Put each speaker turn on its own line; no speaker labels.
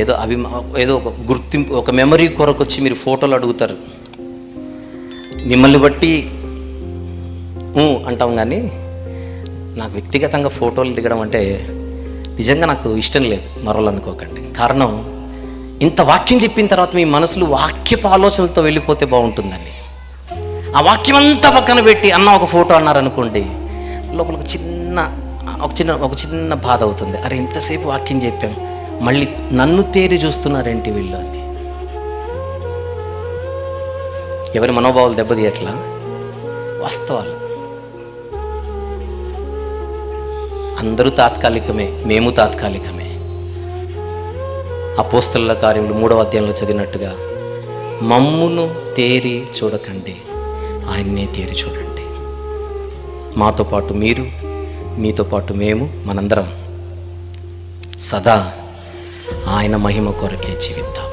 ఏదో అభిమా ఏదో ఒక గుర్తింపు ఒక మెమరీ కొరకు వచ్చి మీరు ఫోటోలు అడుగుతారు. మిమ్మల్ని బట్టి ఊ అంటాం కానీ నాకు వ్యక్తిగతంగా ఫోటోలు దిగడం అంటే నిజంగా నాకు ఇష్టం లేదు మరోలు అనుకోకండి. కారణం ఇంత వాక్యం చెప్పిన తర్వాత మీ మనసులు వాక్యపు ఆలోచనలతో వెళ్ళిపోతే బాగుంటుందని ఆ వాక్యం అంతా పక్కన పెట్టి అన్న ఒక ఫోటో అన్నారనుకోండి లోపల ఒక చిన్న ఒక చిన్న ఒక చిన్న బాధ అవుతుంది. అరే ఇంతసేపు వాక్యం చెప్పాం. మళ్ళీ నన్ను తేరి చూస్తున్నారేంటి వీళ్ళు అని? ఎవరి మనోభావాలు దెబ్బతీయట్లా? వాస్తవాలు. అందరూ తాత్కాలికమే మేము తాత్కాలికమే. ఆ పోస్తుల కార్యములు మూడవ అధ్యాయంలో చదివినట్టుగా మమ్మును తేరి చూడకండి ఆయన్నే తేరి చూడండి. మాతో పాటు మీరు మీతో పాటు మేము మనందరం సదా ఆయన మహిమ కొరకే జీవిద్దాం.